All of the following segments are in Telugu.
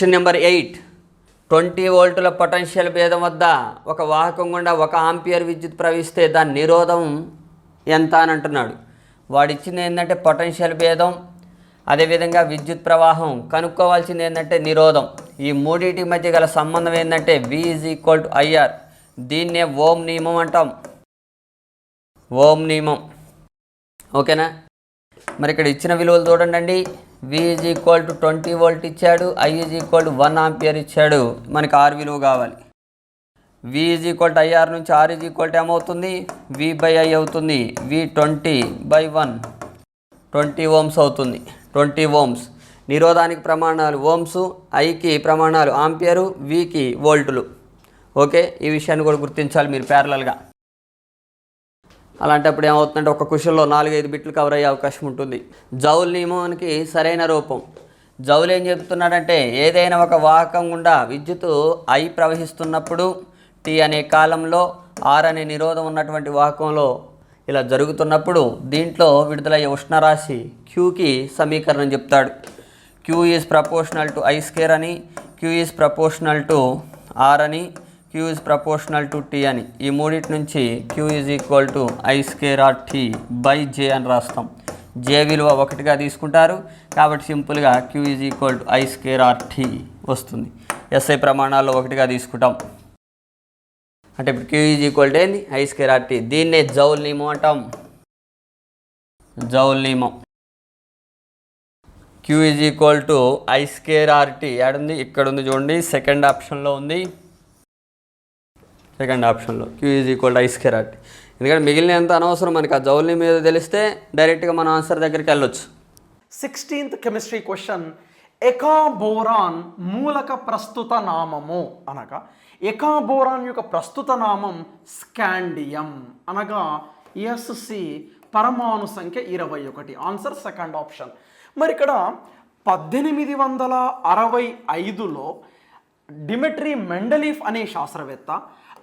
Question number eight. ట్వంటీ వోల్టుల పొటెన్షియల్ భేదం వద్ద ఒక వాహకం గుండా ఒక ఆంపియర్ విద్యుత్ ప్రవహిస్తే దాని నిరోధం ఎంత అని అంటున్నాడు. వాడు ఇచ్చింది ఏంటంటే పొటెన్షియల్ భేదం అదేవిధంగా విద్యుత్ ప్రవాహం. కనుక్కోవాల్సింది ఏంటంటే నిరోధం. ఈ మూడింటి మధ్య గల సంబంధం ఏంటంటే V is equal to IR దీన్నే ఓం నియమం అంటాం. ఓం నియమం. ఓకేనా? మరి ఇక్కడ ఇచ్చిన విలువలు చూడండి V is equal to twenty volt ఇచ్చాడు I is equal to one ampere ఇచ్చాడు. మనకి ఆర్ విలువ కావాలి. V is equal to IR నుంచి ఆర్ ఈజ్ ఈక్వల్ టు ఏమవుతుంది వి బై ఐ అవుతుంది V twenty by one twenty ohms అవుతుంది ట్వంటీ ఓమ్స్ నిరోధానికి ప్రమాణాలు ఓమ్స్ ఐకి ప్రమాణాలు ఆంపియరు వికి వోల్టులు ఓకే ఈ విషయాన్ని కూడా గుర్తించాలి మీరు ప్యారలల్గా అలాంటప్పుడు ఏమవుతుందంటే ఒక క్వశ్చన్లో నాలుగైదు బిట్లు కవర్ అయ్యే అవకాశం ఉంటుంది. జౌల్ నియమానికి సరైన రూపం. జౌల్ ఏం చెబుతున్నాడంటే ఏదైనా ఒక వాహకం గుండా విద్యుత్తు ఐ ప్రవహిస్తున్నప్పుడు టీ అనే కాలంలో ఆర్ అనే నిరోధం ఉన్నటువంటి వాహకంలో ఇలా జరుగుతున్నప్పుడు దీంట్లో విడుదలయ్యే ఉష్ణరాశి క్యూకి సమీకరణం చెప్తాడు. Q is proportional to I square అని Q is proportional to R అని Q is proportional to T అని. ఈ మూడింటి నుంచి Q is equal to I square R T by J అని రాస్తాం. జే విలువ ఒకటిగా తీసుకుంటారు. కాబట్టి సింపుల్గా Q is equal to I square R T వస్తుంది. ఎస్ఐ ప్రమాణాల్లో ఒకటిగా తీసుకుంటాం. అంటే ఇప్పుడు క్యూ ఈజ్ ఈక్వల్ టు ఏంది? ఐ స్కేర్ ఆర్ టీ దీన్నే జౌల్ నియమం అంటాం. జౌల్ నియమం. Q is equal to I square RT ఉంది ఇక్కడ ఉంది చూడండి. సెకండ్ ఆప్షన్లో ఉంది. సెకండ్ ఆప్షన్లో Q is equal to I ఎందుకంటే మిగిలిన ఎంత అనవసరం మనకి ఆ జౌల్ని మీద తెలిస్తే డైరెక్ట్గా మన ఆన్సర్ దగ్గరికి వెళ్ళొచ్చు. సిక్స్టీన్త్ కెమిస్ట్రీ క్వశ్చన్ ఎకాబోరాన్ మూలక ప్రస్తుత నామము అనగా ఎకాబోరాన్ యొక్క ప్రస్తుత నామం స్కాండియం అనగా ఎస్సి పరమాణు సంఖ్య ఇరవై ఒకటి ఆన్సర్ సెకండ్ ఆప్షన్ మరి ఇక్కడ పద్దెనిమిది వందల అరవై ఐదులో డిమెట్రీ మెండలీఫ్ అనే శాస్త్రవేత్త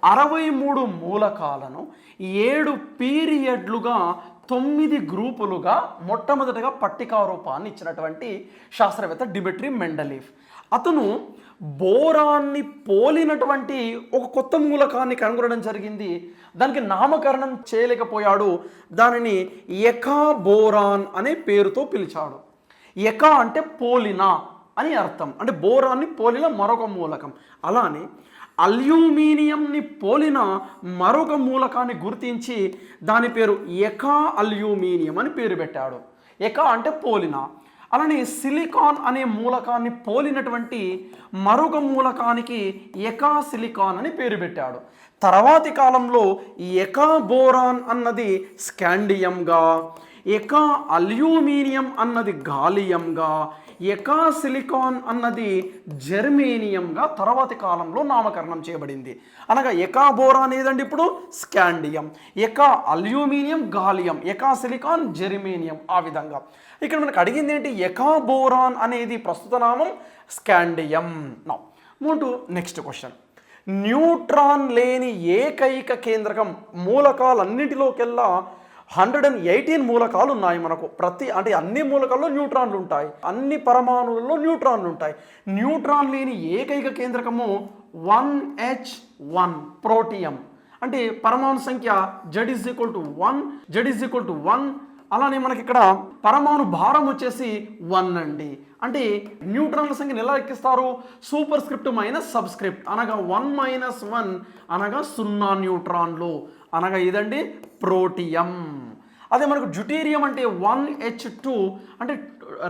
అరవై మూడు మూలకాలను ఏడు పీరియడ్లుగా తొమ్మిది గ్రూపులుగా మొట్టమొదటగా పట్టికా రూపాన్ని ఇచ్చినటువంటి శాస్త్రవేత్త డిమెట్రీ మెండలీఫ్. అతను బోరాన్ని పోలినటువంటి ఒక కొత్త మూలకాన్ని కనుగొనడం జరిగింది. దానికి నామకరణం చేయలేకపోయాడు. దానిని ఎకా బోరాన్ అనే పేరుతో పిలిచాడు. ఎకా అంటే పోలినా. అని అర్థం. అంటే బోరాన్ని పోలిన మరొక మూలకం. అలానే అల్యూమినియంని పోలిన మరొక మూలకాన్ని గుర్తించి దాని పేరు ఎకా అల్యూమినియం అని పేరు పెట్టాడు. ఎకా అంటే పోలిన. అలానే సిలికాన్ అనే మూలకాన్ని పోలినటువంటి మరొక మూలకానికి ఎకా సిలికాన్ అని పేరు పెట్టాడు. తర్వాతి కాలంలో ఎకా బోరాన్ అన్నది స్కాండియంగా ఎకా అల్యూమినియం అన్నది గాలియంగా ఎకా సిలికాన్ అన్నది జెర్మేనియంగా తర్వాతి కాలంలో నామకరణం చేయబడింది. అనగా ఎకా బోరా ఏదండి ఇప్పుడు? Scandium. Eka aluminium gallium. Eka silicon germanium ఆ విధంగా. ఇక్కడ మనకు అడిగింది ఏంటి? ఎకా బోరాన్ అనేది ప్రస్తుత నామం స్కాండియం. నా మూడు నెక్స్ట్ క్వశ్చన్. న్యూట్రాన్ లేని ఏకైక కేంద్రకం మూలకాలన్నింటిలోకెల్లా హండ్రెడ్ అండ్ ఎయిటీన్ మూలకాలు ఉన్నాయి మనకు. ప్రతి అంటే అన్ని మూలకాల్లో న్యూట్రాన్లు ఉంటాయి. అన్ని పరమాణువులలో న్యూట్రాన్లు ఉంటాయి. న్యూట్రాన్ లేని ఏకైక కేంద్రకము వన్ హెచ్ వన్ ప్రోటియం. అంటే పరమాణు సంఖ్య Z is equal to one Z is equal to one అలానే మనకి ఇక్కడ పరమాణు భారం వచ్చేసి వన్ అండి. అంటే న్యూట్రాన్ల సంఖ్యను ఎలా ఎక్కిస్తారు superscript minus subscript. అనగా వన్ మైనస్ వన్ అనగా సున్నా న్యూట్రాన్లు. అనగా ఇదండి ప్రోటియం. అదే మనకు జ్యుటీరియం అంటే వన్ హెచ్ టూ అంటే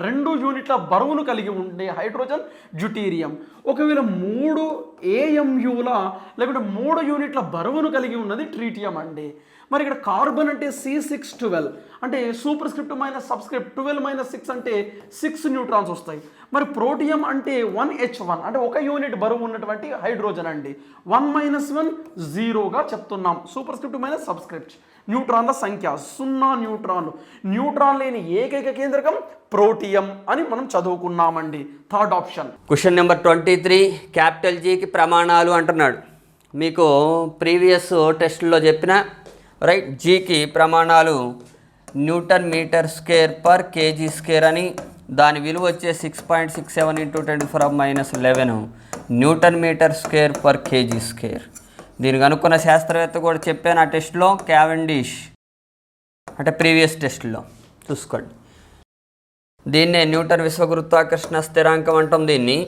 రెండు యూనిట్ల బరువును కలిగి ఉండే హైడ్రోజన్ జ్యుటీరియం ఒకవేళ మూడు ఏఎంయుల లేకుంటే మూడు యూనిట్ల బరువును కలిగి ఉన్నది ట్రీటియం అండి. మరి ఇక్కడ కార్బన్ అంటే సి సిక్స్ ట్వెల్వ్ అంటే superscript minus subscript twelve minus six అంటే సిక్స్ న్యూట్రాన్స్ వస్తాయి. మరి ప్రోటియం అంటే వన్ హెచ్ వన్ అంటే ఒక యూనిట్ బరువు ఉన్నటువంటి హైడ్రోజన్ అండి. వన్ మైనస్ వన్ జీరోగా చెప్తున్నాం. సూపర్ స్క్రిప్ట్ మైనస్ సబ్స్క్రిప్ట్ న్యూట్రాన్ల సంఖ్య సున్నా న్యూట్రాన్లు న్యూట్రాన్ లేని ఏకైక కేంద్రకం ప్రోటియం అని మనం చదువుకున్నామండి. Third option question number twenty three capital జీకి ప్రమాణాలు అంటున్నాడు. మీకు ప్రీవియస్ టెస్ట్లో చెప్పిన రైట్ జీకి ప్రమాణాలు newton metre square per kg square అని దాని విలువ వచ్చే six point six seven into ten four of minus eleven newton metre square per kg square. దీనికి అనుకున్న శాస్త్రవేత్త కూడా చెప్పాను ఆ టెస్ట్లో క్యావెండిష్. అంటే ప్రీవియస్ టెస్ట్లో. చూసుకోండి. దీన్నే న్యూటన్ విశ్వగురుత్వాకర్షణ స్థిరాంకం అంటాం దీన్ని.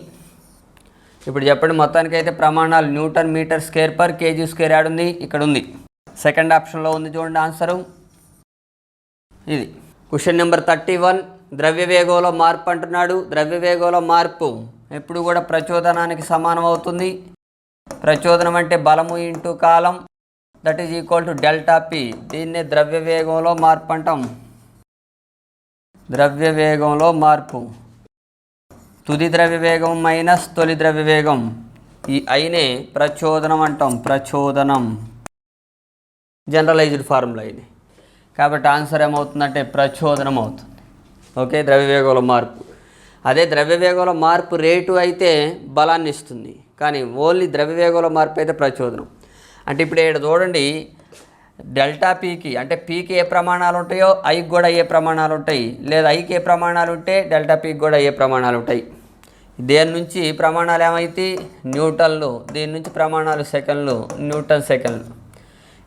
ఇప్పుడు చెప్పండి మొత్తానికి అయితే ప్రమాణాలు newton metre square per kg square add ఉంది ఇక్కడ ఉంది సెకండ్ ఆప్షన్లో ఉంది చూడండి ఆన్సరు. ఇది. Question number thirty one. ద్రవ్య వేగంలో మార్పు అంటున్నాడు. ద్రవ్య వేగంలో మార్పు ఎప్పుడు కూడా ప్రచోదనానికి సమానం అవుతుంది. ప్రచోదనం అంటే బలము into column. That is equal to delta P దీన్నే ద్రవ్య వేగంలో మార్పు అంటాం. ద్రవ్య వేగంలో మార్పు. తుది ద్రవ్య వేగం మైనస్ తొలి ద్రవ్య వేగం. ఈ అయినే ప్రచోదనం అంటాం. ప్రచోదనం. జనరలైజ్డ్ ఫార్ములా ఇది. కాబట్టి ఆన్సర్ ఏమవుతుందంటే ప్రచోదనం అవుతుంది. ఓకే? ద్రవ్యవేగంలో మార్పు. అదే ద్రవ్యవేగంలో మార్పు రేటు అయితే బలాన్ని ఇస్తుంది. కానీ ఓన్లీ ద్రవ్యవేగంలో మార్పు అయితే ప్రచోదనం. అంటే ఇప్పుడు ఇక్కడ చూడండి డెల్టా పీకి అంటే పీకి ఏ ప్రమాణాలు ఉంటాయో ఐకి కూడా ఏ ప్రమాణాలు ఉంటాయి. లేదా ఐకి ఏ ప్రమాణాలు ఉంటే డెల్టా పీకి కూడా ఏ ప్రమాణాలు ఉంటాయి. దేని నుంచి ప్రమాణాలు ఏమైతే న్యూటన్లు. దీని నుంచి ప్రమాణాలు? సెకండ్లు. న్యూటన్ సెకండ్లు.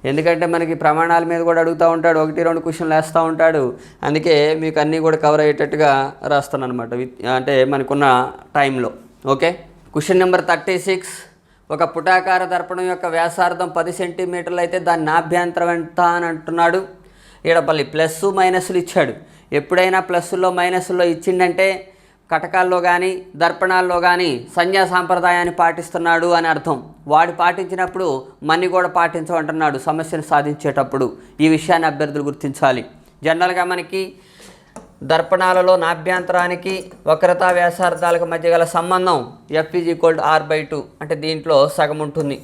ఎందుకంటే మనకి ప్రమాణాల మీద కూడా అడుగుతూ ఉంటాడు ఒకటి రెండు క్వశ్చన్లు వేస్తూ ఉంటాడు. అందుకే మీకు అన్నీ కూడా కవర్ అయ్యేటట్టుగా రాస్తాను అనమాట అంటే మనకున్న టైంలో. Okay? Question number thirty six. ఒక పుటాకార దర్పణం యొక్క వ్యాసార్థం పది సెంటీమీటర్లు అయితే దాని నాభ్యంతరం ఎంత అని అంటున్నాడు. ఇక్కడ మళ్ళీ ప్లస్ మైనస్లు ఇచ్చాడు. ఎప్పుడైనా ప్లస్లో మైనస్లో ఇచ్చిండంటే కటకాల్లో కానీ దర్పణాల్లో కానీ సంధ్యా సాంప్రదాయాన్ని పాటిస్తున్నాడు అని అర్థం. వాడు పాటించినప్పుడు మన్ని కూడా పాటించమంటున్నాడు సమస్యను సాధించేటప్పుడు. ఈ విషయాన్ని అభ్యర్థులు గుర్తించాలి. జనరల్గా మనకి దర్పణాలలో నాభ్యంతరానికి వక్రతా వ్యాసార్థాలకు మధ్య గల సంబంధం F is equal to R by two అంటే దీంట్లో సగం ఉంటుంది.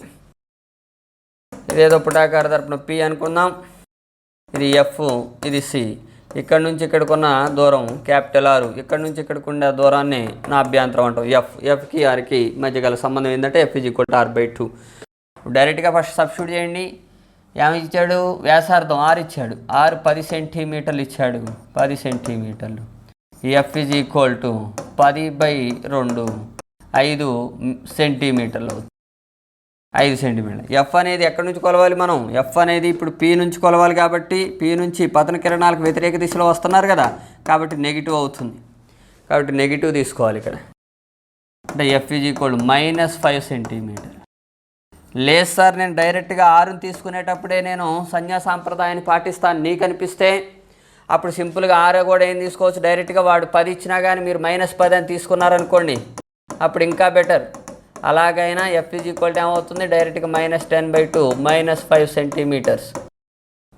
ఇదేదో పుటాకార దర్పణం పి అనుకుందాం. ఇది ఎఫ్ ఇది సి ఇక్కడ నుంచి ఇక్కడికున్న దూరం క్యాపిటల్ ఆర్. ఇక్కడ నుంచి ఇక్కడికి ఉండే దూరాన్ని నా అభ్యంతరం అంటాం. ఎఫ్ ఎఫ్కి ఆర్కి మధ్య గల సంబంధం ఏంటంటే F is equal to R by two డైరెక్ట్గా ఫస్ట్ సబ్స్టిట్యూట్ చేయండి. ఏమి ఇచ్చాడు? వ్యాసార్థం ఆరు ఇచ్చాడు. ఆరు పది సెంటీమీటర్లు ఇచ్చాడు. పది సెంటీమీటర్లు ఎఫ్ ఈజ్ ఈక్వల్ టు పది బై రెండు. ఐదు సెంటీమీటర్లు అవుతుంది. ఐదు సెంటీమీటర్ ఎఫ్ అనేది ఎక్కడి నుంచి కొలవాలి మనం? ఎఫ్ అనేది ఇప్పుడు పి నుంచి కొలవాలి కాబట్టి పి నుంచి పతన కిరణాలకు వ్యతిరేక దిశలో వస్తున్నారు కదా? కాబట్టి నెగిటివ్ అవుతుంది. కాబట్టి నెగిటివ్ తీసుకోవాలి ఇక్కడ. అంటే F is equal minus five centimetre లేదు సార్ నేను డైరెక్ట్గా ఆరుని తీసుకునేటప్పుడే నేను సంజ్ఞా సాంప్రదాయాన్ని పాటిస్తాను. నీకు అనిపిస్తే అప్పుడు సింపుల్గా ఆరో కూడా ఏం తీసుకోవచ్చు? డైరెక్ట్గా వాడు పది ఇచ్చినా కానీ మీరు మైనస్ పది అని తీసుకున్నారనుకోండి అప్పుడు ఇంకా బెటర్ అలాగైనా ఎఫ్ ఈజ్ ఈక్వల్ టు ఏమవుతుంది? డైరెక్ట్గా minus ten by two minus five centimetres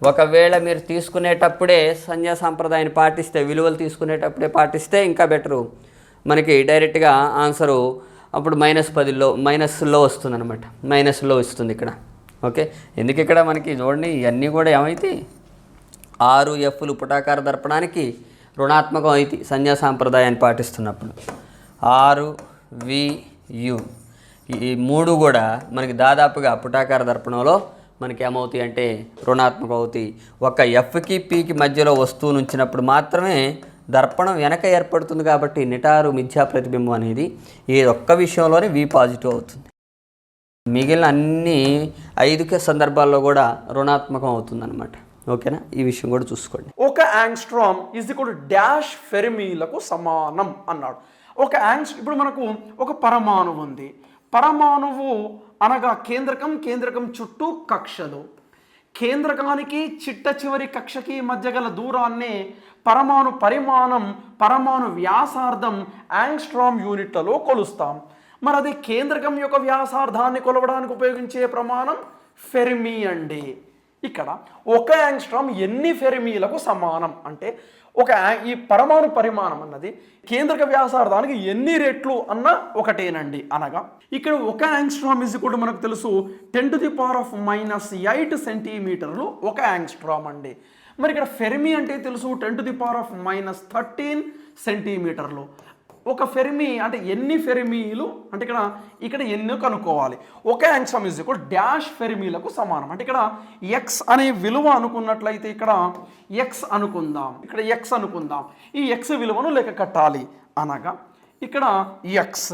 ఒకవేళ మీరు తీసుకునేటప్పుడే సంధ్యా సాంప్రదాయాన్ని పాటిస్తే విలువలు తీసుకునేటప్పుడే పాటిస్తే ఇంకా బెటరు మనకి డైరెక్ట్గా ఆన్సరు అప్పుడు మైనస్ పదిలో మైనస్లో వస్తుంది అనమాట మైనస్లో వస్తుంది ఇక్కడ. ఓకే ఎందుకు ఇక్కడ మనకి చూడండి ఇవన్నీ కూడా ఏమైతే? ఆరు ఎఫ్లు పుటాకార దర్పణానికి రుణాత్మకం అయితే సంధ్యా సాంప్రదాయాన్ని పాటిస్తున్నప్పుడు. ఆరు వి యు ఈ మూడు కూడా మనకి దాదాపుగా పుటాకార దర్పణంలో మనకి ఏమవుతాయి అంటే రుణాత్మక అవుతాయి ఒక ఎఫ్కి పీకి మధ్యలో వస్తువును ఉంచినప్పుడు మాత్రమే దర్పణం వెనక ఏర్పడుతుంది కాబట్టి నిటారు మిథ్యా ప్రతిబింబం అనేది ఈ ఒక్క విషయంలోనే వి పాజిటివ్ అవుతుంది. మిగిలిన అన్ని ఐదుకే సందర్భాల్లో కూడా రుణాత్మకం అవుతుందన్నమాట. ఓకేనా? ఈ విషయం కూడా చూసుకోండి. ఒక యాంగ్స్ట్రామ్ ఈజ్ కూడా డాష్ ఫెర్మీలకు సమానం అన్నాడు. ఒక యాంగ్స్ ఇప్పుడు మనకు ఒక పరమాణువు ఉంది. పరమాణువు అనగా కేంద్రకం కేంద్రకం చుట్టూ కక్షలు. కేంద్రకానికి చిట్ట చివరి కక్షకి మధ్య గల దూరాన్నే పరమాణు పరిమాణం పరమాణు వ్యాసార్థం యాంగ్స్ట్రామ్ యూనిట్లలో కొలుస్తాం. మరి అది కేంద్రకం యొక్క వ్యాసార్థాన్ని కొలవడానికి ఉపయోగించే ప్రమాణం ఫెర్మి అండి. ఇక్కడ ఒక యాంగ్స్ట్రామ్ ఎన్ని ఫెర్మీలకు సమానం? అంటే ఒక ఈ పరమాణు పరిమాణం అన్నది కేంద్రక వ్యాసార్థానికి ఎన్ని రెట్లు అన్న ఒకటేనండి అనగా ఇక్కడ ఒక యాంగ్స్ట్రామ్ ఇస్ కూడా మనకు తెలుసు ten to the power of minus eight సెంటీమీటర్లు ఒక యాంగ్స్ట్రామ్ అండి. మరి ఇక్కడ ఫెర్మి అంటే తెలుసు ten to the power of minus thirteen సెంటీమీటర్లు ఒక ఫెర్మి అంటే ఎన్ని ఫెర్మీలు? అంటే ఇక్కడ ఇక్కడ ఎన్నో కనుక్కోవాలి. ఒకే అంశం ఇస్ ఈక్వల్ డాష్ ఫెర్మీలకు సమానం. అంటే ఇక్కడ ఎక్స్ అనే విలువ అనుకున్నట్లయితే ఇక్కడ ఎక్స్ అనుకుందాం. ఇక్కడ ఎక్స్ అనుకుందాం. ఈ ఎక్స్ విలువను లెక్క కట్టాలి అనగా ఇక్కడ X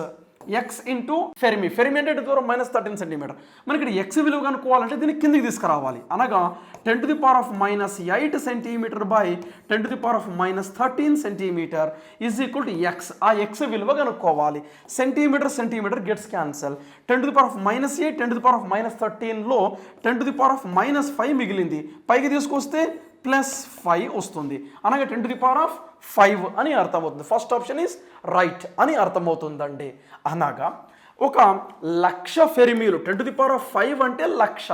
X into fermi fermi అంటే దూరం మైనస్ థర్టీన్ సెంటీమీటర్ మనకి ఇక్కడ ఎక్స్ విలువ కనుక్కోవాలంటే దీన్ని కిందికి తీసుకురావాలి. అనగా ten to the power of minus eight centimetre by ten to the power of minus thirteen centimetre is equal to X ఆ ఎక్స్ విలువ కనుక్కోవాలి. Centimetre centimetre gets cancel ten to the power of minus eight ten to the power of minus థర్టీన్లో ten to the power of minus five మిగిలింది. పైకి తీసుకొస్తే ప్లస్ ఫైవ్ వస్తుంది. అనగా ten to the power of five అని అర్థమవుతుంది. ఫస్ట్ ఆప్షన్ ఈస్ రైట్ అని అర్థమవుతుందండి. అనగా ఒక లక్ష ఫెరిమీలు ten to the power of five అంటే లక్ష.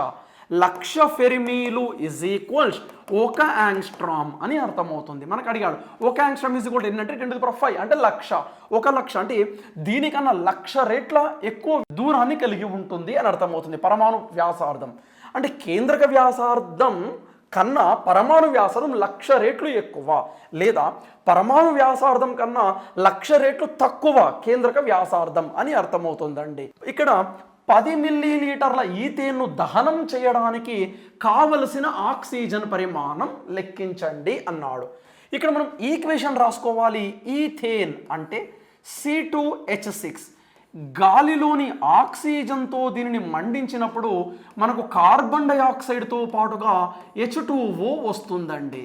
లక్ష ఫెరిమీలు ఇజ్ ఈక్వల్స్ ఒక యాంగ్స్ట్రామ్ అని అర్థమవుతుంది. మనకు అడిగాడు ఒక యాంగ్స్ట్రామ్ ఈజ్ ఈక్వల్ ఏంటంటే ten to the power five అంటే లక్ష. ఒక లక్ష అంటే దీనికన్నా లక్ష రేట్ల ఎక్కువ దూరాన్ని కలిగి ఉంటుంది అని అర్థమవుతుంది. పరమాణు వ్యాసార్థం. అంటే కేంద్రక వ్యాసార్థం కన్నా పరమాణు వ్యాసార్థం లక్ష రేట్లు ఎక్కువ. లేదా పరమాణు వ్యాసార్థం కన్నా లక్ష రేట్లు తక్కువ కేంద్రక వ్యాసార్థం అని అర్థమవుతుందండి. ఇక్కడ పది మిల్లీ లీటర్ల ఈథేన్ను దహనం చేయడానికి కావలసిన ఆక్సిజన్ పరిమాణం లెక్కించండి అన్నాడు. ఇక్కడ మనం ఈక్వేషన్ రాసుకోవాలి. ఈథేన్ అంటే సి టూ హెచ్ సిక్స్. గాలిలోని ఆక్సిజన్తో దీనిని మండించినప్పుడు మనకు కార్బన్ డైఆక్సైడ్తో పాటుగా హెచ్ ఓ వస్తుందండి.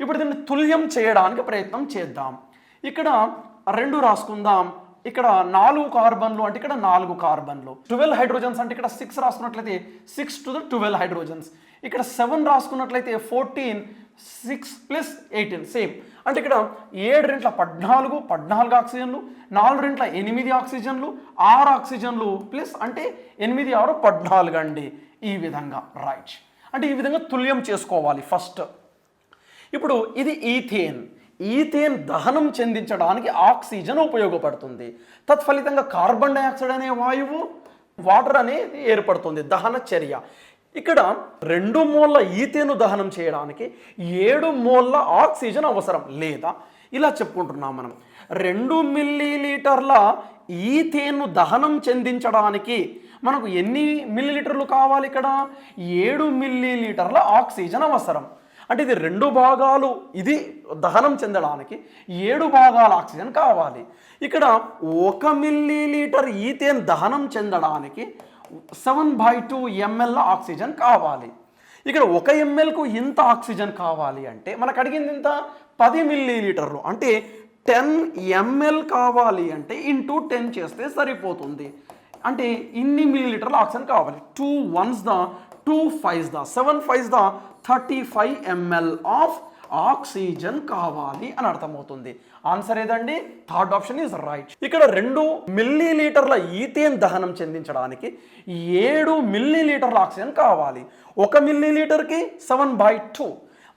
ఇప్పుడు దీన్ని తుల్యం చేయడానికి ప్రయత్నం చేద్దాం. ఇక్కడ రెండు రాసుకుందాం. ఇక్కడ నాలుగు కార్బన్లు అంటే ఇక్కడ నాలుగు కార్బన్లు. ట్వెల్వ్ హైడ్రోజన్స్ అంటే ఇక్కడ six రాసుకున్నట్లయితే six to the twelve hydrogens. ఇక్కడ seven రాసుకున్నట్లయితే fourteen six plus eighteen. Same. అంటే ఇక్కడ ఏడు రెంట్ల పద్నాలుగు పద్నాలుగు ఆక్సిజన్లు నాలుగు రెంట్ల ఎనిమిది ఆక్సిజన్లు ఆరు ఆక్సిజన్లు ప్లస్ అంటే ఎనిమిది ఆరు పద్నాలుగు అండి. ఈ విధంగా రైట్. అంటే ఈ విధంగా తుల్యం చేసుకోవాలి ఫస్ట్. ఇప్పుడు ఇది ఈథేన్. ఈథేన్ దహనం చెందించడానికి ఆక్సిజన్ ఉపయోగపడుతుంది. తత్ఫలితంగా కార్బన్ డైఆక్సైడ్ అనే వాయువు వాటర్ అనేది ఏర్పడుతుంది. దహన చర్య. ఇక్కడ రెండు మూల ఈతేను దహనం చేయడానికి ఏడు మూల ఆక్సిజన్ అవసరం లేదా? ఇలా చెప్పుకుంటున్నాం మనం. రెండు మిల్లీ లీటర్ల ఈథేను దహనం చెందించడానికి మనకు ఎన్ని మిల్లీలీటర్లు కావాలి ఇక్కడ? ఏడు మిల్లీ లీటర్ల ఆక్సిజన్ అవసరం. అంటే ఇది రెండు భాగాలు ఇది దహనం చెందడానికి ఏడు భాగాల ఆక్సిజన్ కావాలి. ఇక్కడ ఒక మిల్లీ లీటర్ ఈథేన్ దహనం చెందడానికి seven by two ML oxygen కావాలి. ఇక్కడ ఒక ఎంఎల్కు ఇంత ఆక్సిజన్ కావాలి అంటే మనకు అడిగింది ఇంత పది మిల్లీ లీటర్లు అంటే టెన్ ఎంఎల్ కావాలి అంటే ఇంటూ టెన్ చేస్తే సరిపోతుంది. అంటే ఇన్ని మిల్లీ లీటర్ల ఆక్సిజన్ కావాలి. Two ones the two fives the seven fives the thirty five ML of oxygen కావాలి అని అర్థమవుతుంది. ఆన్సర్ ఏదండి? థర్డ్ ఆప్షన్ ఈజ్ రైట్ ఇక్కడ రెండు మిల్లీ లీటర్ల ఈథేన్ దహనం చెందించడానికి ఏడు మిల్లీ లీటర్ల ఆక్సిజన్ కావాలి. ఒక మిల్లీ లీటర్కి సెవెన్ బై టూ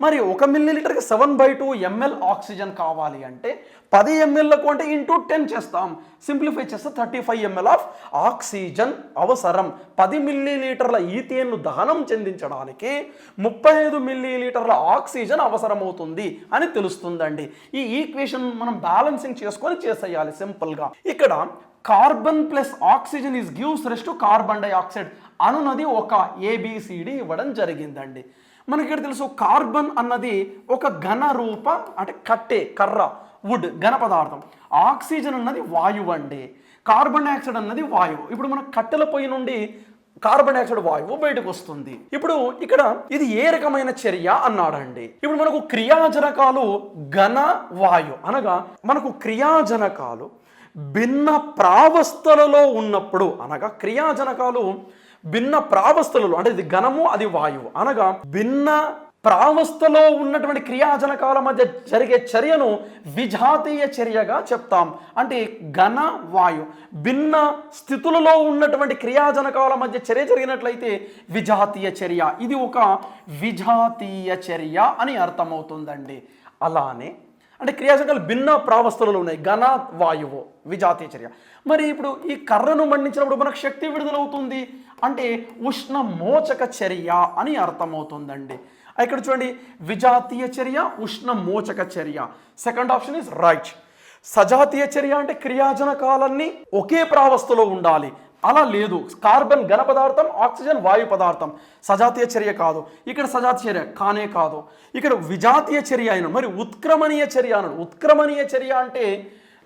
మరి ఒక మిల్లీ లీటర్కి seven by two ML oxygen కావాలి అంటే పది ఎంఎల్లకు అంటే ఇంటూ టెన్ చేస్తాం. సింప్లిఫై చేస్తే thirty five ML of oxygen అవసరం. పది మిల్లీ లీటర్ల ఈథేన్ను దహనం చెందించడానికి ముప్పై ఐదు మిల్లీలీటర్ల ఆక్సిజన్ అవసరమవుతుంది అని తెలుస్తుందండి. ఈ ఈక్వేషన్ మనం బ్యాలెన్సింగ్ చేసుకొని చేసేయాలి సింపుల్గా ఇక్కడ carbon plus oxygen is gives rest carbon dioxide అనునది ఒక ఏబిసిడి ఇవ్వడం జరిగిందండి. మనకి తెలుసు? కార్బన్ అన్నది ఒక ఘన రూప అంటే కట్టే కర్ర వుడ్ ఘన పదార్థం. ఆక్సిజన్ అన్నది వాయువు అండి. కార్బన్ డైఆక్సైడ్ అన్నది వాయువు. ఇప్పుడు మన కట్టెల పొయ్యి నుండి కార్బన్ డైఆక్సైడ్ వాయువు బయటకు వస్తుంది. ఇప్పుడు ఇక్కడ ఇది ఏ రకమైన చర్య అన్నాడండి. ఇప్పుడు మనకు క్రియాజనకాలు ఘన వాయు అనగా మనకు క్రియాజనకాలు భిన్న ప్రావస్థలలో ఉన్నప్పుడు అనగా క్రియాజనకాలు భిన్న ప్రావస్థలలో అంటే ఇది ఘనము అది వాయువు. అనగా భిన్న ప్రావస్థలో ఉన్నటువంటి క్రియాజనకాల మధ్య జరిగే చర్యను విజాతీయ చర్యగా చెప్తాం. అంటే ఘన వాయు. భిన్న స్థితులలో ఉన్నటువంటి క్రియాజనకాల మధ్య చర్య జరిగినట్లయితే విజాతీయ చర్య. ఇది ఒక విజాతీయ చర్య అని అర్థమవుతుందండి. అలానే అంటే క్రియాజనకాలు భిన్న ప్రావస్థలలో ఉన్నాయి. ఘన వాయువు విజాతీయ చర్య. మరి ఇప్పుడు ఈ కర్రను మండించినప్పుడు మనకు శక్తి విడుదలవుతుంది అంటే ఉష్ణ మోచక చర్య అని అర్థమవుతుందండి. ఇక్కడ చూడండి విజాతీయ చర్య ఉష్ణ మోచక చర్య. సెకండ్ ఆప్షన్ ఇస్ రైట్ సజాతీయ చర్య అంటే క్రియాజనకాలన్నీ ఒకే ప్రావస్థలో ఉండాలి. అలా లేదు. కార్బన్ ఘన పదార్థం ఆక్సిజన్ వాయు పదార్థం. సజాతీయ చర్య కాదు. ఇక్కడ సజాతీయ చర్య కానే కాదు. ఇక్కడ విజాతీయ చర్య అయిన మరి ఉత్క్రమణీయ చర్య అన్నాడు. ఉత్క్రమణీయ చర్య అంటే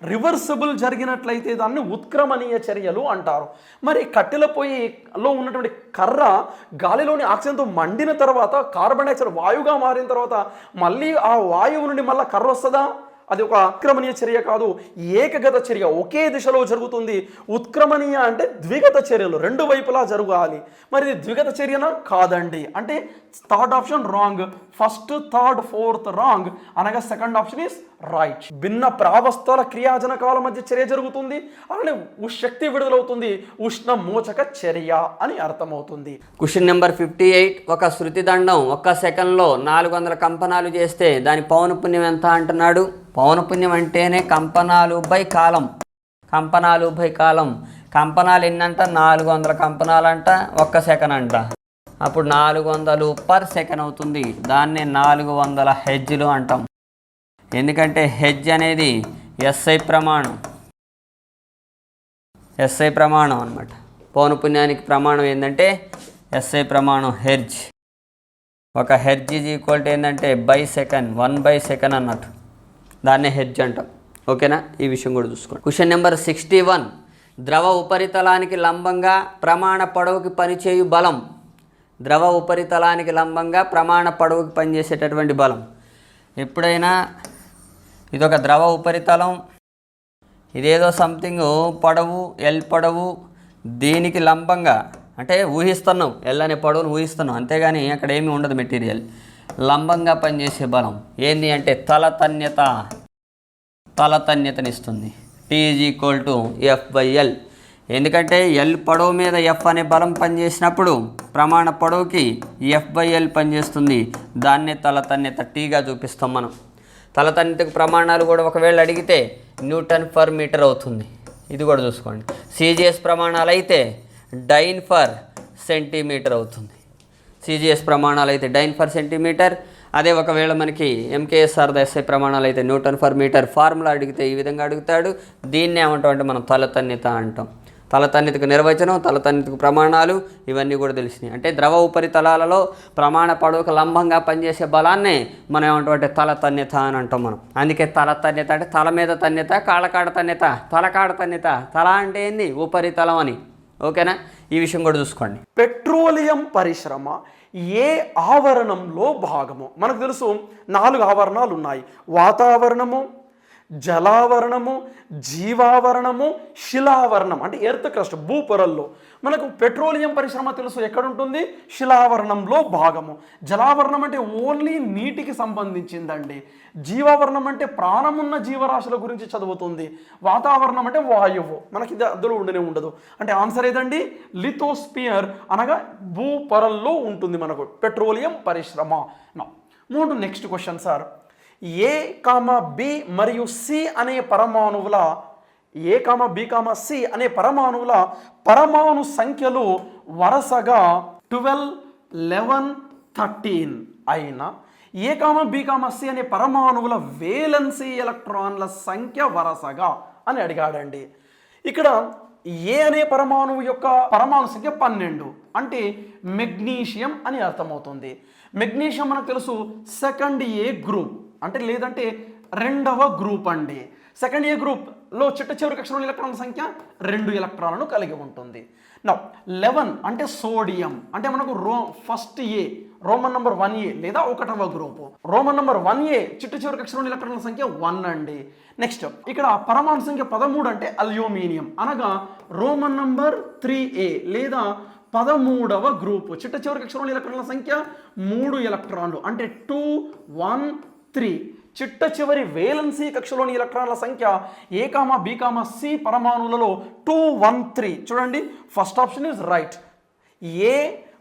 రివర్సిబుల్ జరిగినట్లయితే దాన్ని ఉత్క్రమణీయ చర్యలు అంటారు. మరి కట్టెల పొయ్యిలో ఉన్నటువంటి కర్ర గాలిలోని ఆక్సిజన్తో మండిన తర్వాత కార్బన్ డైఆక్సైడ్ వాయువుగా మారిన తర్వాత మళ్ళీ ఆ వాయువు నుండి మళ్ళీ కర్ర వస్తుందా? అది ఒక అక్రమణీయ చర్య కాదు ఏకగత చర్య ఒకే దిశలో జరుగుతుంది. ఉత్క్రమణీయ అంటే ద్విగత చర్యలు రెండు వైపులా జరగాలి. మరి ఇది ద్విగత చర్యనా కాదండి. అంటే third option wrong first third fourth wrong అనగా సెకండ్ ఆప్షన్ ఇస్ రైట్ భిన్న ప్రావస్థల క్రియాజనకాల మధ్య చర్య జరుగుతుంది. అలానే ఉ- శక్తి విడుదలవుతుంది. ఉష్ణ మోచక చర్య అని అర్థమవుతుంది. క్వశ్చన్ నెంబర్ ఫిఫ్టీ ఎయిట్ ఒక శృతి దండం ఒక్క సెకండ్లో నాలుగు వందల కంపనాలు చేస్తే దాని పౌనపుణ్యం ఎంత అంటున్నాడు? పౌనపుణ్యం అంటేనే కంపనాలు బై కాలం. కంపనాలు బై కాలం. కంపనాలు ఎన్నంట? నాలుగు వందల కంపనాలు అంట ఒక్క సెకండ్ అంట అప్పుడు నాలుగు వందలు పర్ సెకండ్ అవుతుంది. దాన్నే నాలుగు వందల హెజ్లు అంటాం. ఎందుకంటే హెజ్ అనేది ఎస్ఐ ప్రమాణం. ఎస్ఐ ప్రమాణం అనమాట పౌనపుణ్యానికి ప్రమాణం ఏంటంటే ఎస్ఐ ప్రమాణం హెర్జ్ ఒక హెర్జ్ ఈజ్ ఈక్వల్ టు ఏంటంటే by second one by second అన్నట్టు. దాన్నే హెర్జ్ అంటాం. ఓకేనా? ఈ విషయం కూడా చూసుకోండి. Question number sixty one. ద్రవ ఉపరితలానికి లంబంగా ప్రమాణ పొడవుకి పనిచేయు బలం. ద్రవ ఉపరితలానికి లంబంగా ప్రమాణ పొడవుకి పనిచేసేటటువంటి బలం. ఎప్పుడైనా ఇదొక ద్రవ ఉపరితలం. ఇదేదో సంథింగ్ పొడవు ఎల్ పొడవు దీనికి లంబంగా. అంటే ఊహిస్తున్నాం ఎల్ అనే పొడవును ఊహిస్తున్నాం. అంతేగాని అక్కడ ఏమీ ఉండదు మెటీరియల్. లంబంగా పనిచేసే బలం. ఏంది అంటే తలతన్యత. తలతన్యతనిస్తుంది T is equal to F by L ఎందుకంటే ఎల్ పొడవు మీద ఎఫ్ అనే బలం పనిచేసినప్పుడు ప్రమాణ పొడవుకి ఎఫ్ బై ఎల్ పనిచేస్తుంది. దాన్నే తలతన్యత టీగా చూపిస్తాం మనం. తలతన్యతకు ప్రమాణాలు కూడా ఒకవేళ అడిగితే న్యూటన్ ఫర్ మీటర్ అవుతుంది. ఇది కూడా చూసుకోండి. సిజిఎస్ ప్రమాణాలు అయితే డైన్ ఫర్ సెంటీమీటర్ అవుతుంది. సిజిఎస్ ప్రమాణాలు అయితే డైన్ ఫర్ సెంటీమీటర్. అదే ఒకవేళ మనకి ఎంకేఎస్ఆర్ ఎస్ఐ ప్రమాణాలు అయితే న్యూటన్ ఫర్ మీటర్ ఫార్ములా అడిగితే ఈ విధంగా అడుగుతాడు. దీన్ని ఏమంటాం అంటే మనం తలతన్యత అంటాం. తలతన్యతకు నిర్వచనం తలతన్యతకు ప్రమాణాలు ఇవన్నీ కూడా తెలిసినాయి. అంటే ద్రవ ఉపరితలాలలో ప్రమాణ పడవకు లంబంగా పనిచేసే బలాన్ని మనం ఏమంటాం తల తలతన్యత అని అంటాం మనం. అందుకే తలతన్యత అంటే తల మీద తన్యత కాళ్ళకాడ తన్యత తలకాడ తన్యత తల అంటే ఏంది? ఉపరితలం అని. ఓకేనా? ఈ విషయం కూడా చూసుకోండి. పెట్రోలియం పరిశ్రమ ఏ ఆవరణంలో భాగము మనకు తెలుసు నాలుగు ఆవరణాలు ఉన్నాయి వాతావరణము జలావరణము జీవావరణము శిలావరణం. అంటే ఎర్త్ క్రస్ట్ భూపొరల్లో. మనకు పెట్రోలియం పరిశ్రమ తెలుసు ఎక్కడుంటుంది? శిలావరణంలో భాగము. జలావరణం అంటే ఓన్లీ నీటికి సంబంధించిందండి. జీవావరణం అంటే ప్రాణమున్న జీవరాశుల గురించి చదువుతుంది. వాతావరణం అంటే వాయువు. మనకి ఇది అందులో ఉండనే ఉండదు. అంటే ఆన్సర్ ఏదండి? లిథోస్పియర్ అనగా భూపొరల్లో ఉంటుంది మనకు పెట్రోలియం పరిశ్రమ. మూడు next question sir. A comma B మరియు సి అనే పరమాణువుల ఏ కామ బి కామ సి అనే పరమాణువుల పరమాణు సంఖ్యలు వరుసగా ట్వెల్వ్ లెవెన్ థర్టీన్ అయిన ఏ కామ బి కామ సి అనే పరమాణువుల వేలెన్సీ ఎలక్ట్రాన్ల సంఖ్య వరసగా అని అడిగాడండి. ఇక్కడ ఏ అనే పరమాణువు యొక్క పరమాణు సంఖ్య పన్నెండు అంటే మెగ్నీషియం అని అర్థమవుతుంది. మెగ్నీషియం మనకు తెలుసు సెకండ్ ఏ గ్రూప్. అంటే లేదంటే రెండవ గ్రూప్ అండి. సెకండ్ ఏ గ్రూప్లో చిట్ట చివరి కక్షలో ఎలక్ట్రాన్ల సంఖ్య రెండు ఎలక్ట్రాన్లను కలిగి ఉంటుంది. నా లెవెన్ అంటే సోడియం అంటే మనకు row first A Roman number one A లేదా ఒకటవ group. Roman number one A చిట్ట చివరి కక్షలోని ఎలక్ట్రాన్ల సంఖ్య వన్ అండి. నెక్స్ట్ ఇక్కడ పరమాణు సంఖ్య పదమూడు అంటే అల్యూమినియం అనగా రోమన్ నంబర్ త్రీ ఏ లేదా పదమూడవ గ్రూపు. చిట్ట చివరి కక్షలోని ఎలక్ట్రాన్ల సంఖ్య మూడు ఎలక్ట్రాన్లు అంటే టూ వన్ త్రీ. చిట్ట చివరి వేలన్సీ కక్షలోని ఎలక్ట్రాన్ల సంఖ్య A comma B comma C పరమాణువులలో two one three. చూడండి first option is right A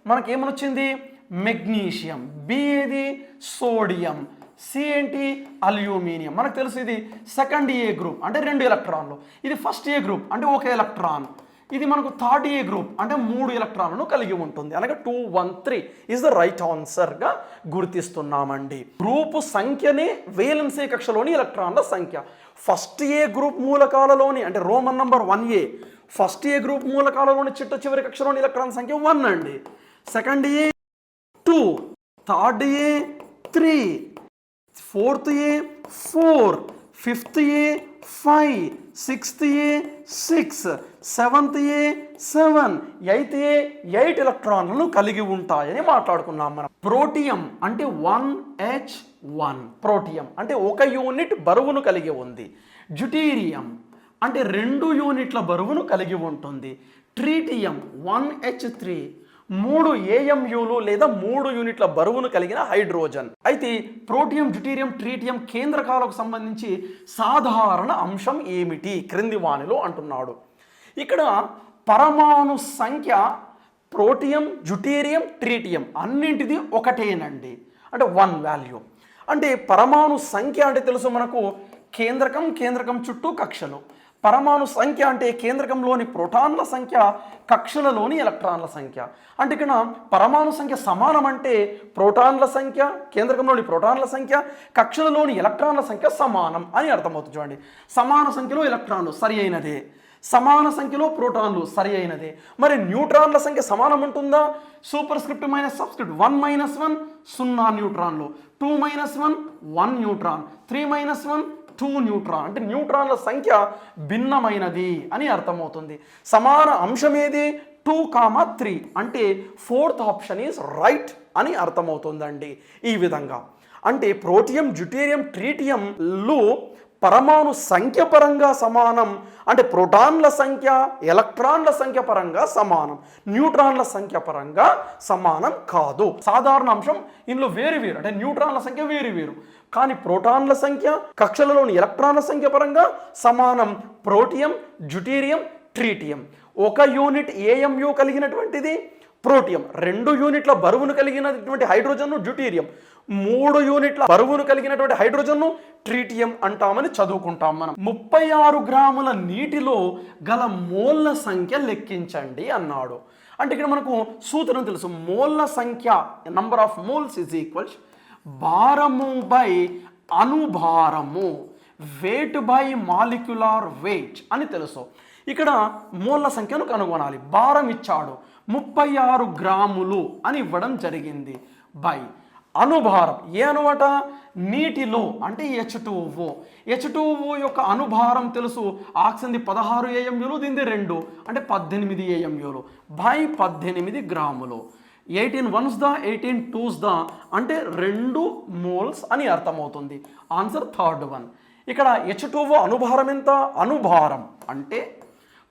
మనకి ఏమనొచ్చింది? మెగ్నీషియం. బి ఏది? సోడియం. సి ఏంటి? అల్యూమినియం. మనకు తెలుసు ఇది సెకండ్ ఏ గ్రూప్ అంటే రెండు ఎలక్ట్రాన్లు. ఇది ఫస్ట్ ఏ గ్రూప్ అంటే ఒక ఎలక్ట్రాన్. ఇది మనకు థర్డ్ ఏ గ్రూప్ అంటే మూడు ఎలక్ట్రాన్లను కలిగి ఉంటుంది. అలాగే two one three is the right ఆన్సర్గా గుర్తిస్తున్నామండి. గ్రూపు సంఖ్యనే వేలెన్సీ కక్షలోని ఎలక్ట్రాన్ల సంఖ్య. ఫస్ట్ ఏ గ్రూప్ మూలకాలలోని అంటే Roman number one A. First A group మూలకాలలోని చిట్ట చివరి కక్షలోని ఎలక్ట్రాన్ సంఖ్య వన్ అండి. Second A two third A three fourth A four fifth A five sixth A six seventh A seven eighth A eight ఎలక్ట్రాన్లను కలిగి ఉంటాయని మాట్లాడుకున్నాం మనం. ప్రోటియం అంటే వన్ హెచ్ వన్. ప్రోటియం అంటే ఒక యూనిట్ బరువును కలిగి ఉంది. డ్యూటీరియం అంటే రెండు యూనిట్ల బరువును కలిగి ఉంటుంది. Tritium one H three. మూడు ఏఎంయులు లేదా మూడు యూనిట్ల బరువును కలిగిన హైడ్రోజన్. అయితే ప్రోటియం డ్యూటీరియం ట్రీటియం కేంద్రకాలకు సంబంధించి సాధారణ అంశం ఏమిటి? క్రింది వాణిలో అంటున్నాడు. ఇక్కడ పరమాణు సంఖ్య ప్రోటియం డ్యూటీరియం ట్రీటియం అన్నింటిది ఒకటేనండి. అంటే వన్ వాల్యూ. అంటే పరమాణు సంఖ్య అంటే తెలుసు మనకు? కేంద్రకం కేంద్రకం చుట్టూ కక్షలు. పరమాణు సంఖ్య అంటే కేంద్రకంలోని ప్రోటాన్ల సంఖ్య కక్షలలోని ఎలక్ట్రాన్ల సంఖ్య. అంటే ఇక్కడ పరమాణు సంఖ్య సమానం అంటే ప్రోటాన్ల సంఖ్య కేంద్రకంలోని ప్రోటాన్ల సంఖ్య కక్షలలోని ఎలక్ట్రాన్ల సంఖ్య సమానం అని అర్థమవుతుంది చూడండి. సమాన సంఖ్యలో ఎలక్ట్రాన్లు సరి అయినదే సమాన సంఖ్యలో ప్రోటాన్లు సరి అయినదే మరి న్యూట్రాన్ల సంఖ్య సమానం ఉంటుందా? Superscript minus subscript one minus one సున్నా న్యూట్రాన్లు. Two minus one one neutron. Three minus one two neutron అంటే న్యూట్రాన్ల సంఖ్య భిన్నమైనది అని అర్థమవుతుంది. సమాన అంశం ఏది టూ కామా త్రీ అంటే ఫోర్త్ ఆప్షన్ ఈజ్ రైట్ అని అర్థమవుతుందండి ఈ విధంగా. అంటే ప్రోటియం జ్యుటేరియం ట్రీటియంలు పరమాణు సంఖ్య పరంగా సమానం. అంటే ప్రోటాన్ల సంఖ్య ఎలక్ట్రాన్ల సంఖ్య పరంగా సమానం. న్యూట్రాన్ల సంఖ్య పరంగా సమానం కాదు. సాధారణ అంశం ఇందులో వేరు వేరు అంటే న్యూట్రాన్ల సంఖ్య వేరు వేరు. కానీ ప్రోటాన్ల సంఖ్య కక్షలలోని ఎలక్ట్రాన్ల సంఖ్య పరంగా సమానం. Protium deuterium tritium. ఒక యూనిట్ ఏఎంయు కలిగినటువంటిది ప్రోటియం. రెండు యూనిట్ల బరువును కలిగినటువంటి హైడ్రోజన్ను డ్యూటీరియం మూడు యూనిట్ల బరువును కలిగినటువంటి హైడ్రోజన్ను ట్రీటియం అంటామని చదువుకుంటాం మనం. ముప్పై ఆరు గ్రాముల నీటిలో గల మోల్ల సంఖ్య లెక్కించండి అన్నాడు. అంటే ఇక్కడ మనకు సూత్రం తెలుసు. మోల్ల సంఖ్య number of moles is equals భారము బై అనుభారము వెయిట్ బై మాలిక్యులార్ వెయిట్ అని తెలుసు. ఇక్కడ మూల సంఖ్యను కనుగొనాలి. భారం ఇచ్చాడు. ముప్పై ఆరు గ్రాములు అని ఇవ్వడం జరిగింది. బై అనుభారం. ఏ అనువట? నీటిలో అంటే హెచ్ టూఓ హెచ్ టూఓ యొక్క అనుభారం తెలుసు. ఆక్సింది పదహారు ఏఎంయులు దీనిది రెండు. అంటే పద్దెనిమిది ఏఎంయులు బై పద్దెనిమిది గ్రాములు. Eighteen ones the eighteen twos the అంటే రెండు మోల్స్ అని అర్థమవుతుంది. ఆన్సర్ థర్డ్ వన్ ఇక్కడ హెచ్ టూఓ అనుభారం ఎంత? అనుభారం. అంటే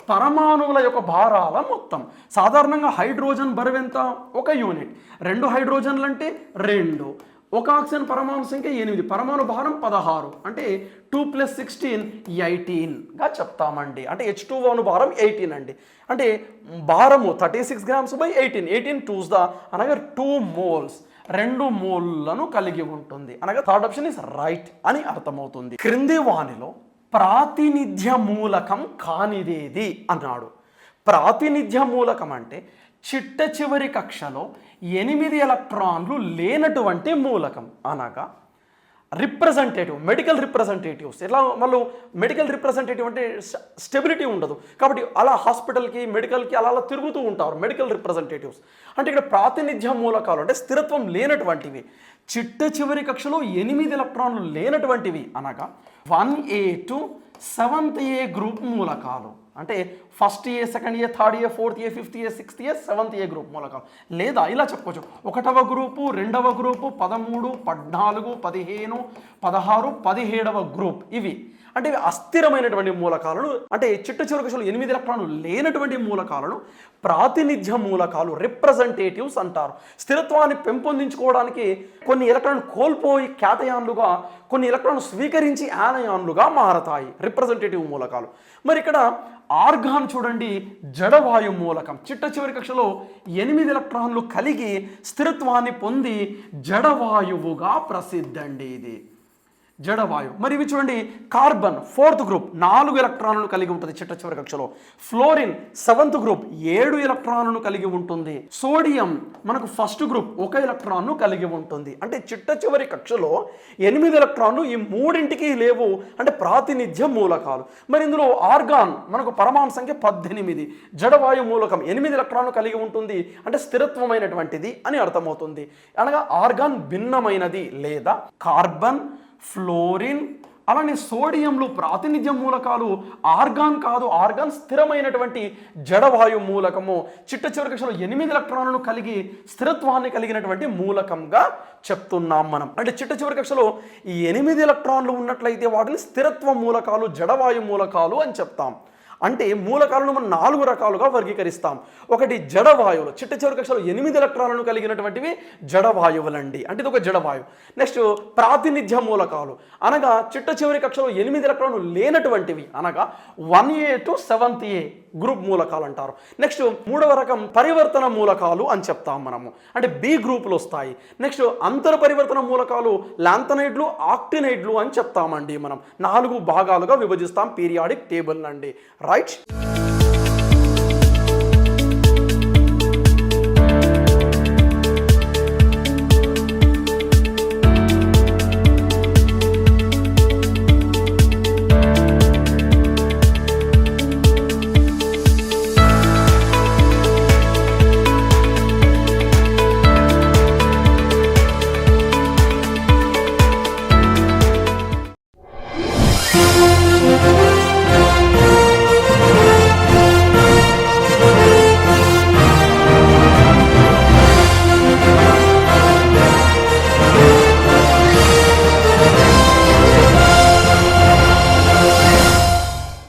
పరమాణువుల యొక్క భారాల మొత్తం. సాధారణంగా హైడ్రోజన్ బరువు ఎంత? ఒక యూనిట్. రెండు హైడ్రోజన్లు అంటే రెండు. ఒక ఆక్సిజన్ పరమాణు సంఖ్య ఎనిమిది పరమాణు భారం పదహారు. అంటే టూ ప్లస్ సిక్స్టీన్ ఎయిటీన్గా చెప్తామండి. అంటే హెచ్ టూ వన్ భారం ఎయిటీన్ అండి. అంటే భారము thirty six grams by eighteen eighteen twos the అనగా టూ మోల్స్ రెండు మోల్లను కలిగి ఉంటుంది. అనగా థర్డ్ ఆప్షన్ ఇస్ రైట్ అని అర్థమవుతుంది. క్రింది వాణిలో ప్రాతినిధ్య మూలకం కానిదేది అన్నాడు. ప్రాతినిధ్య మూలకం అంటే చిట్ట చివరి కక్షలో ఎనిమిది ఎలక్ట్రాన్లు లేనటువంటి మూలకం. అనగా రిప్రజెంటేటివ్ మెడికల్ రిప్రజెంటేటివ్స్ ఎలా వాళ్ళు మెడికల్ రిప్రజెంటేటివ్ అంటే స్టెబిలిటీ ఉండదు. కాబట్టి అలా హాస్పిటల్కి మెడికల్కి అలా అలా తిరుగుతూ ఉంటారు మెడికల్ రిప్రజెంటేటివ్స్ అంటే ఇక్కడ ప్రాతినిధ్య మూలకాలు అంటే స్థిరత్వం లేనటువంటివి. చిట్ట చివరి కక్షలో ఎనిమిది ఎలక్ట్రాన్లు లేనటువంటివి. అనగా one A to seventh A group మూలకాలు. అంటే first A second A third A fourth A fifth A sixth A seventh A group మూలకాలు. లేదా ఇలా చెప్పుకోవచ్చు. ఒకటవ గ్రూపు రెండవ గ్రూపు పదమూడు పద్నాలుగు పదిహేను పదహారు పదిహేడవ గ్రూప్ ఇవి. అంటే ఇవి అస్థిరమైనటువంటి మూలకాలను అంటే చిట్ట చివరికి అసలు ఎనిమిది ఎలక్ట్రాన్లు లేనటువంటి మూలకాలను ప్రాతినిధ్య మూలకాలు రిప్రజెంటేటివ్స్ అంటారు. స్థిరత్వాన్ని పెంపొందించుకోవడానికి కొన్ని ఎలక్ట్రాన్ కోల్పోయి క్యాటయాన్లుగా కొన్ని ఎలక్ట్రాన్ స్వీకరించి యానయాన్లుగా మారతాయి. రిప్రజెంటేటివ్ మూలకాలు. మరి ఇక్కడ ఆర్గాన్ చూడండి జడవాయు మూలకం. చిట్ట చివరి కక్షలో ఎనిమిది ఎలక్ట్రాన్లు కలిగి స్థిరత్వాన్ని పొంది జడవాయువుగా ప్రసిద్ధండి ఇది. జడవాయువు మరి ఇవి చూడండి కార్బన్ ఫోర్త్ గ్రూప్ నాలుగు ఎలక్ట్రాన్లను కలిగి ఉంటుంది చిట్ట చివరి కక్షలో. ఫ్లోరిన్ సెవెంత్ గ్రూప్ ఏడు ఎలక్ట్రాన్లను కలిగి ఉంటుంది. సోడియం మనకు ఫస్ట్ గ్రూప్ ఒక ఎలక్ట్రాన్ను కలిగి ఉంటుంది. అంటే చిట్ట చివరి కక్షలో ఎనిమిది ఎలక్ట్రాన్లు ఈ మూడింటికి లేవు. అంటే ప్రాతినిధ్య మూలకాలు. మరి ఇందులో ఆర్గాన్ మనకు పరమాణు సంఖ్య పద్దెనిమిది. జడవాయు మూలకం ఎనిమిది ఎలక్ట్రాన్లు కలిగి ఉంటుంది. అంటే స్థిరత్వమైనటువంటిది అని అర్థమవుతుంది. అనగా ఆర్గాన్ భిన్నమైనది లేదా కార్బన్ ఫ్లోరిన్ అలానే సోడియంలు ప్రాతినిధ్య మూలకాలు ఆర్గాన్ కాదు ఆర్గాన్ స్థిరమైనటువంటి జడవాయు మూలకము. చిట్ట చివరి కక్షలో ఎనిమిది ఎలక్ట్రాన్లను కలిగి స్థిరత్వాన్ని కలిగినటువంటి మూలకంగా చెప్తున్నాం మనం. అంటే చిట్ట చివరి కక్షలో ఈ ఎనిమిది ఎలక్ట్రాన్లు ఉన్నట్లయితే వాటిని స్థిరత్వ మూలకాలు జడవాయు మూలకాలు అని చెప్తాం. అంటే మూలకాలను మనం నాలుగు రకాలుగా వర్గీకరిస్తాం. ఒకటి జడవాయువులు చిట్ట చివరి కక్షలో ఎనిమిది ఎలక్ట్రాన్లను కలిగినటువంటివి జడవాయువులండి అంటే ఇది ఒక జడవాయువు నెక్స్ట్ ప్రాతినిధ్య మూలకాలు. అనగా చిట్ట చివరి కక్షలో ఎనిమిది ఎలక్ట్రాన్లు లేనటువంటివి. అనగా one A to seventh A group మూలకాలు అంటారు. నెక్స్ట్ మూడవ రకం పరివర్తన మూలకాలు అని చెప్తాం మనము. అంటే బి గ్రూపులు వస్తాయి. నెక్స్ట్ అంతర పరివర్తన మూలకాలు లాంతనైడ్లు ఆక్టినైడ్లు అని చెప్తామండి మనం. నాలుగు భాగాలుగా విభజిస్తాం. పీరియాడిక్ టేబుల్ అండి రైట్